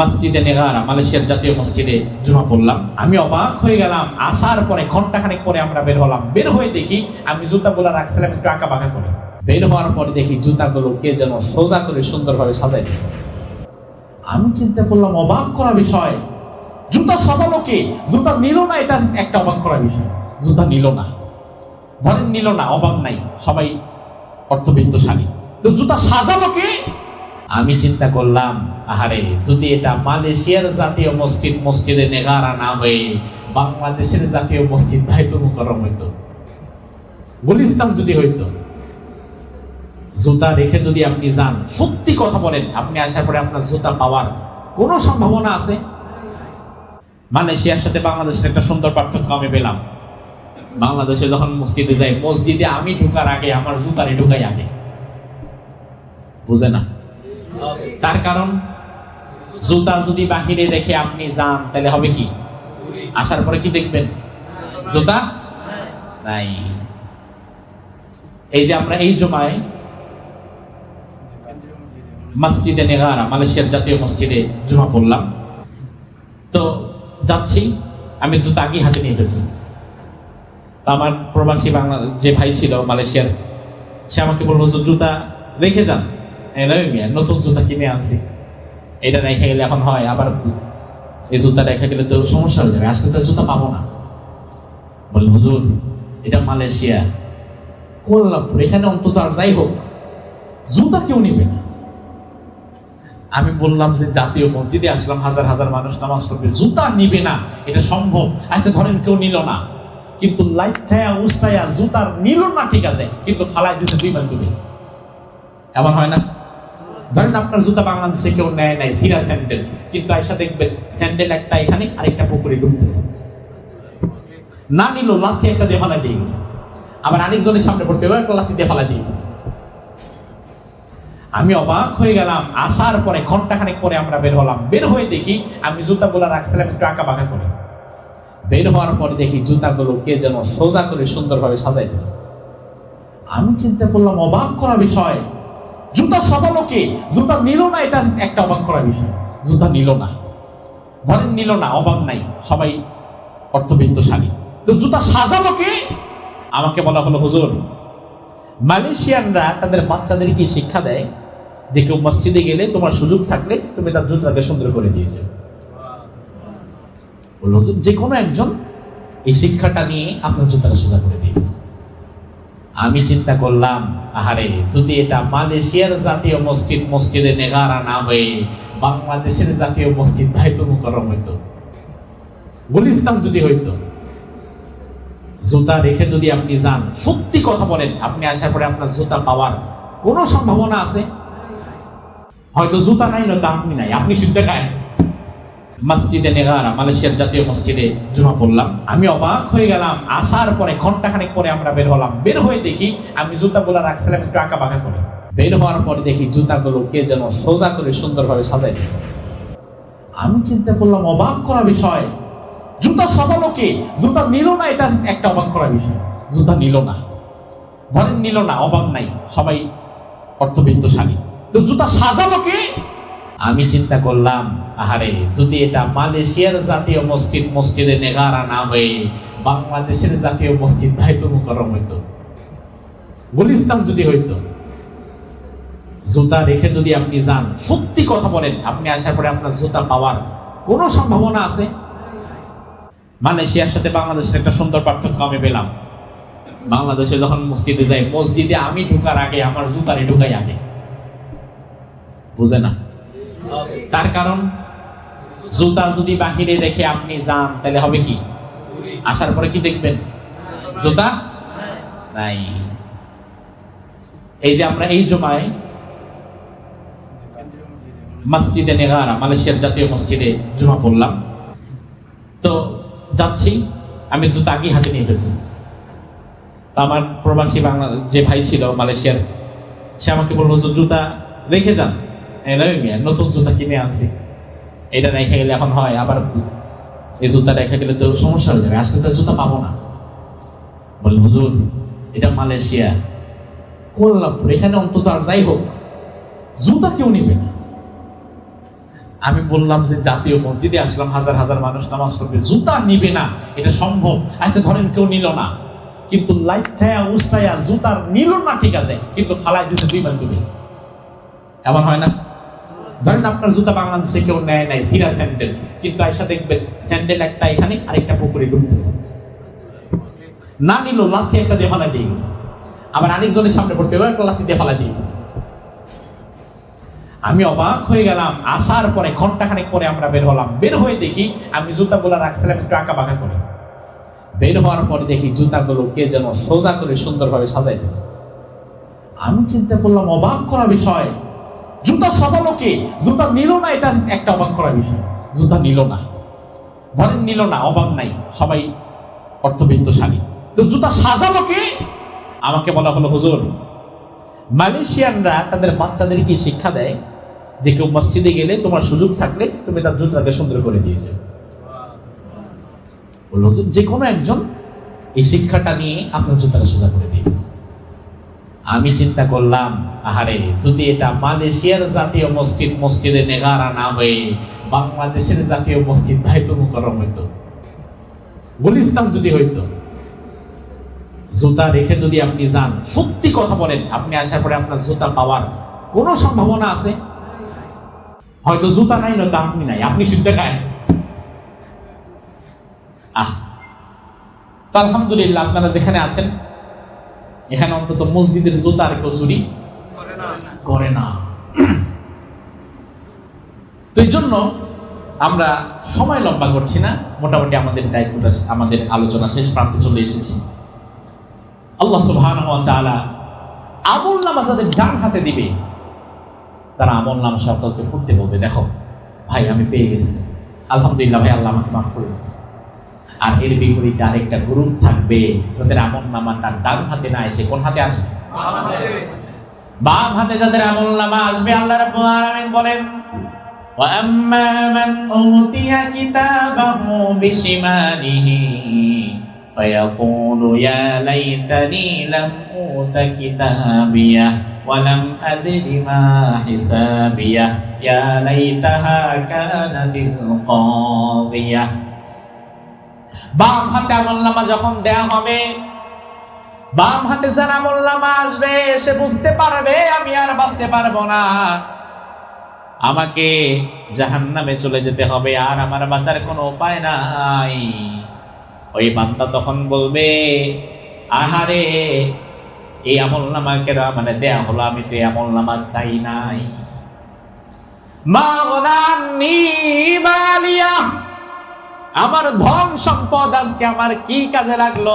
মসজিদে নেগারা, মালয়েশিয়ার জাতীয় মসজিদে জুমা পড়লাম। আমি অবাক হয়ে গেলাম, আসার পরে ঘন্টাখানেক পরে আমরা বের হলাম। বের হয়ে দেখি, আমি জুতাগুলো রাখছিলাম, একটু আঁকা বাঁকা করে। বের হওয়ার পরে দেখি জুতাগুলো কে যেন সোজা করে সুন্দরভাবে সাজাই দিচ্ছে আমি চিন্তা করলাম, অবাক করা বিষয়। জুতা সাজালো কে? জুতা নিল না, এটা একটা অবাক করা বিষয়। জুতা নিল না। ধরেন নিল না, অবাক নাই। সবাই অর্থবিত্তশালী। তো জুতা সাজালো কে? আমি চিন্তা করলাম, আহারে, যদি এটা মালয়েশিয়ার জাতীয় মসজিদ, মসজিদে নেগারা না হয়ে বাংলাদেশের জাতীয় মসজিদ ভাইতুল মুকরম হইতো। গুলিস্তান যদি হইতো, জুতা রেখে যদি আপনি যান, সত্যি কথা বলেন, আপনি আসার পরে আপনার জুতা পাওয়ার কোনো সম্ভাবনা আছে? মালয়েশিয়ার সাথে বাংলাদেশের একটা সুন্দর পার্থক্য আমি পেলাম। বাংলাদেশে যখন মসজিদে যাই, মসজিদে আমি ঢুকার আগে আমার জুতারে ঢুকাই আগে। বুঝে না? তার কারণ জুতা যদি বাহিরে রেখে আপনি যান তাহলে হবে কি? আসার পরে কি দেখবেন? জুতা নাই। এই যে আমরা এই জমায় মসজিদে নেগারা মালয়েশিয়ার জাতীয় মসজিদে জুমা পড়লাম। তো যাচ্ছি আমি জুতা আগে হাতে নিয়ে ফেলছি। আমার প্রবাসী বাংলা যে ভাই ছিল মালয়েশিয়ার সে আমাকে বলল "হুজুর, জুতা রেখে যান। নতুন জুতা কিনে আনছি। এটা রেখে গেলে এখন হয়, আবার এই জুতা রেখে গেলে তো সমস্যা হয়ে যাবে, আজকে তো জুতা পাবো না। বলে, হুজুর, এটা মালয়েশিয়া। কোয়ালালামপুর এখানে অন্তত আর যাই হোক, জুতা কেউ নিবে আমি বললাম যে, জাতীয় মসজিদে আসলাম, হাজার হাজার মানুষ নামাজ পড়বে, জুতা নিবে না, এটা সম্ভব? আচ্ছা ধরেন কেউ নিল না, কিন্তু লাইথায়া উস্তায়া জুতার নিল না, ঠিক আছে, কিন্তু ফালাই দিতে দুই বার তুমি এমন হয় না? ধরেন আপনার জুতা বাংলাদেশে কেউ নেয় নাই, সিরা স্যান্ডেল। কিন্তু আয়সা দেখবেন স্যান্ডেল একটা এখানে আরেকটা পুকুরে ডুবতেছে। না নিল, লাথি একটা দিয়ে দিয়ে গেছে। আবার আরেকজনের সামনে পড়ছে, এবার একটা লাথি দিয়ে দিয়ে গেছে। আমি অবাক হয়ে গেলাম, আসার পরে, ঘন্টাখানেক পরে আমরা বের হলাম। বের হয়ে দেখি, আমি জুতাগুলো রাখছিলাম একটু আঁকা বাঁকা করে। বের হওয়ার পরে দেখি জুতাগুলো কে যেন সোজা করে সুন্দরভাবে সাজাই দিচ্ছে আমি চিন্তা করলাম, অবাক করা বিষয় জুতা সাজালো কে? জুতা নিল না, এটা একটা অবাক করা বিষয়। জুতা নিল না। ধরেন নিল না, অবাক নাই, সবাই অর্থবিত্তশালী। তো জুতা সাজালো কে? আমাকে বলা হলো হুজুর, মালয়েশিয়ানরা তাদের বাচ্চাদেরকে শিক্ষা দেয়? যে কেউ মসজিদে গেলে তোমার সুযোগ থাকলে তুমি তার জুতাকে সুন্দর করে দিয়ে যাও। বলল যে কোনো একজন এই শিক্ষাটা নিয়ে আপনার জুতাটা সোজা করে দিয়েছে আমি চিন্তা করলাম, আহারে, যদি এটা মালয়েশিয়ার জাতীয় মসজিদ, মসজিদে নেগারা না হয়ে বাংলাদেশের জাতীয় মসজিদ ভাইতুল মুকরম হইতো? গুলিস্তান যদি হইতো? জুতা রেখে যদি আপনি যান, সত্যি কথা বলেন, আপনি আসার পরে আপনার জুতা পাওয়ার কোনো সম্ভাবনা আছে? হয়তো জুতা নাই, নয়তো আপনি নাই, আপনি শুনতে খায়। মসজিদে নেগারা, মালয়েশিয়ার জাতীয় মসজিদে জুমা পড়লাম। আমি অবাক হয়ে গেলাম, আসার পরে ঘন্টাখানেক পরে আমরা বের হলাম। বের হয়ে দেখি, আমি জুতাগুলো রাখছিলাম, একটু আঁকা বাঁকা করে। বের হওয়ার পরে দেখি জুতাগুলো কে যেন সোজা করে সুন্দরভাবে সাজাই দিচ্ছে আমি চিন্তা করলাম, অবাক করা বিষয়। জুতা সাজালো কে? জুতা নিল না, এটা একটা অবাক করা বিষয়। জুতা নিল না। ধরেন নিল না, অবাক নাই। সবাই অর্থবিত্তশালী। তো জুতা সাজালো কে? আমি চিন্তা করলাম, আহারে, যদি এটা মালয়েশিয়ার জাতীয় মসজিদ, মসজিদে নেগারা না হয়ে বাংলাদেশের জাতীয় মসজিদ ভাইতুল মুকরম হইতো। গুলিস্তান যদি হইতো, জুতা রেখে যদি আপনি যান, সত্যি কথা বলেন, আপনি আসার পরে আপনার জুতা পাওয়ার কোনো সম্ভাবনা আছে? মালয়েশিয়ার সাথে বাংলাদেশের একটা সুন্দর পার্থক্য আমি পেলাম। বাংলাদেশে যখন মসজিদে যাই, মসজিদে আমি ঢুকার আগে আমার জুতারে ঢুকাই আগে বুঝে না? তার কারণ জুতা যদি বাহিরে রেখে আপনি যান তাহলে হবে কি? আসার পরে কি দেখবেন? জুতা নাই। এই যে আমরা এই জমায় মসজিদে নেগারা মালয়েশিয়ার জাতীয় মসজিদে জুমা পড়লাম। তো যাচ্ছি আমি জুতা আগে হাতে নিয়ে ফেলছি। আমার প্রবাসী বাংলা যে ভাই ছিল মালয়েশিয়ার সে আমাকে বলল "হুজুর, জুতা রেখে যান। মিয়া, নতুন জুতা কিনে আনছি। এটা রেখে গেলে এখন হয় আবার এই জুতা রেখে গেলে তো সমস্যা হয়ে যাবে আজকে তো জুতা পাবো না। বলে হুজুর এটা মালয়েশিয়া। কোয়ালালামপুর এখানে অন্তত আর যাই হোক জুতা কেউ নিবে না। আমি বললাম যে জাতীয় মসজিদে আসলাম হাজার হাজার মানুষ নামাজ পড়বে জুতা নিবে না এটা সম্ভব? আচ্ছা ধরেন কেউ নিল না কিন্তু লাইথায়া উস্তায়া জুতার নিল না ঠিক আছে কিন্তু ফালাই দিতে দুইবার তুমি এমন হয় না? ধরেন আপনার জুতা বাংলাদেশে কেউ নেয় নাই, সিরা স্যান্ডেল। কিন্তু আয়সা দেখবেন, স্যান্ডেল একটা এখানে আরেকটা পুকুরে ডুবতেছে। না নিল, লাথি একটা দিয়ে দিয়ে গেছে। আবার আরেকজনের সামনে পড়ছে ও একটা লাথি দিয়ে দিয়ে গেছে। আমি অবাক হয়ে গেলাম, আসার পরে, ঘন্টাখানেক পরে আমরা বের হলাম। বের হয়ে দেখি, আমি জুতাগুলো রাখছিলাম একটু আঁকা বাঁকা করে। বের হওয়ার পরে দেখি জুতাগুলো কে যেন সোজা করে সুন্দরভাবে সাজাই দিছে। আমি চিন্তা করলাম, অবাক করা বিষয় জুতা সাজালো কে? জুতা নিল না, এটা একটা অবাক করা বিষয়। জুতা নিল না। ধরেন নিল না, অবাক নাই, সবাই অর্থবিত্তশালী। তো জুতা সাজালো কে? আমাকে বলা হলো হুজুর, মালয়েশিয়ানরা তাদের বাচ্চাদেরকে শিক্ষা দেয়? যে কেউ মসজিদে গেলে তোমার সুযোগ থাকলে তুমি তার জুতাকে সুন্দর করে দিয়ে যাও। বলল যে কোনো একজন এই শিক্ষাটা নিয়ে আপনার জুতাটা সোজা করে দিয়েছে আমি চিন্তা করলাম, আহারে, যদি এটা মালয়েশিয়ার জাতীয় মসজিদ, মসজিদে নেগারা না হয়ে বাংলাদেশের জাতীয় মসজিদ ভাইতুল মুকরম হইতো। গুলিস্তান যদি হইতো, জুতা রেখে যদি আপনি যান, সত্যি কথা বলেন, আপনি আসার পরে আপনার জুতা পাওয়ার কোনো সম্ভাবনা আছে? হয়তো জুতা নাই, নয়তো আপনি নাই, আপনি শুনতে খায়। আহ আলহামদুলিল্লাহ, আপনারা যেখানে আছেন এখানে অন্তত মসজিদের জুতার কেউ করে না। তো এই জন্য আমরা সময় লম্বা করছি না। মোটামুটি আমাদের দায়িত্বটা, আমাদের আলোচনা শেষ প্রান্তে চলে এসেছি। আল্লাহ তাআলা আমল নামা যাদের ডান হাতে দিবে, তারা আমল নাম সকলকে পড়তে বলবে। দেখো, ভাই, আমি পেয়ে গেছি। আলহামদুলিল্লাহ, ভাই, আল্লাহ আমাকে মাফ করে দিয়েছে। আর এর বিপরীতে আরেকটা গ্রুপ থাকবে যাদের আমল নামাটা ডান হাতে না এসে কোন হাতে আসবে বাম হাতে যাদের আমল নামা আসবে আল্লাহ রাব্বুল আলামিন বলেন وأما من أوتي كتابه بشماله فيقول يا ليتني لم أوت كتابيه ولم أدر ما حسابيه يا ليتها كانت القاضية বাম হাতে আমল নামা যখন দেয়া হবে, বাম হাতে যার নামা আসবে, সে বুঝতে পারবে, আমি আর বাঁচতে পারব না। আমাকে জাহান্নামে চলে যেতে হবে, আর আমার বাঁচার কোনো উপায় নাই। ওই বান্দা তখন বলবে, আহারে, এই আমল নামা কেন মানে দেয়া হলো, আমি তো আমল নামা চাই নাই। মা মালিয়া আমার ধন সম্পদ আজকে আমার কি কাজে লাগল?